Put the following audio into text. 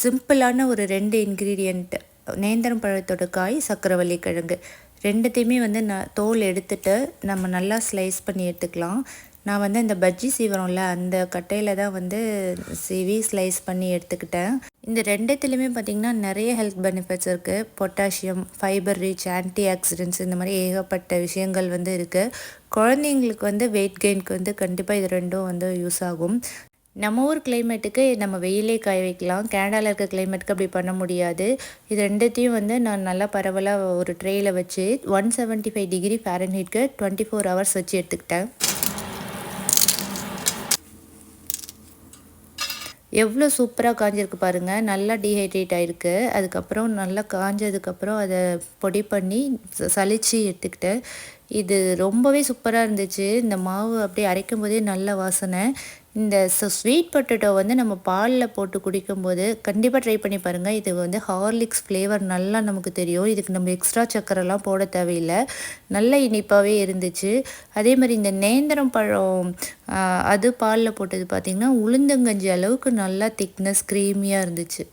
சிம்பிளான ஒரு ரெண்டு இன்க்ரீடியண்ட் நேந்திரம் பழத்தோட காய் சக்கரவள்ளி கிழங்கு ரெண்டுத்தையுமே வந்து நான் தோல் எடுத்துட்டு நம்ம நல்லா ஸ்லைஸ் பண்ணி எடுத்துக்கலாம். நான் வந்து இந்த பஜ்ஜி சீவரம்ல அந்த கட்டையில் தான் வந்து சீவி ஸ்லைஸ் பண்ணி எடுத்துக்கிட்டேன். இந்த ரெண்டுத்துலேயுமே பார்த்திங்கன்னா நிறைய ஹெல்த் பெனிஃபிட்ஸ் இருக்குது potassium fibre rich antioxidants இந்த மாதிரி ஏகப்பட்ட விஷயங்கள் வந்து இருக்குது குழந்தைங்களுக்கு வந்து வெயிட் கெயினுக்கு வந்து கண்டிப்பாக இது ரெண்டும் வந்து யூஸ் ஆகும். நம்ம ஊர் கிளைமேட்டுக்கு நம்ம வெயிலே காய வைக்கலாம். கேனடாவில் இருக்க கிளைமேட்டுக்கு அப்படி பண்ண முடியாது. இது ரெண்டுத்தையும் வந்து நான் நல்லா பரவலாக ஒரு ட்ரேயில் வச்சு ஒன் செவன்ட்டி ஃபைவ் டிகிரி ஃபேரன்ஹீட்க்கு டுவெண்ட்டி ஃபோர் ஹவர்ஸ் வச்சு எடுத்துக்கிட்டேன். எவ்வளோ சூப்பராக காஞ்சிருக்கு பாருங்கள் நல்லா டீஹைட்ரேட் ஆகிருக்கு அதுக்கப்புறம் நல்லா காஞ்சதுக்கப்புறம் அதை பொடி பண்ணி சலித்து எடுத்துக்கிட்டேன். இது ரொம்பவே சூப்பராக இருந்துச்சு. இந்த மாவு அப்படியே அரைக்கும் போதே நல்ல வாசனை. இந்த ஸ்வீட் பொட்டேட்டோ வந்து நம்ம பாலில் போட்டு குடிக்கும்போது கண்டிப்பாக ட்ரை பண்ணி பாருங்கள் இது வந்து ஹார்லிக்ஸ் ஃப்ளேவர் நல்லா நமக்கு தெரியும். இதுக்கு நம்ம எக்ஸ்ட்ரா சக்கரைலாம் போட தேவையில்லை. நல்ல இனிப்பாகவே இருந்துச்சு. அதே மாதிரி இந்த நேந்திரம் பழம் அது பாலில் போட்டது பார்த்திங்கன்னா உளுந்தங்கஞ்சி அளவுக்கு நல்லா திக்னஸ் க்ரீமியாக இருந்துச்சு.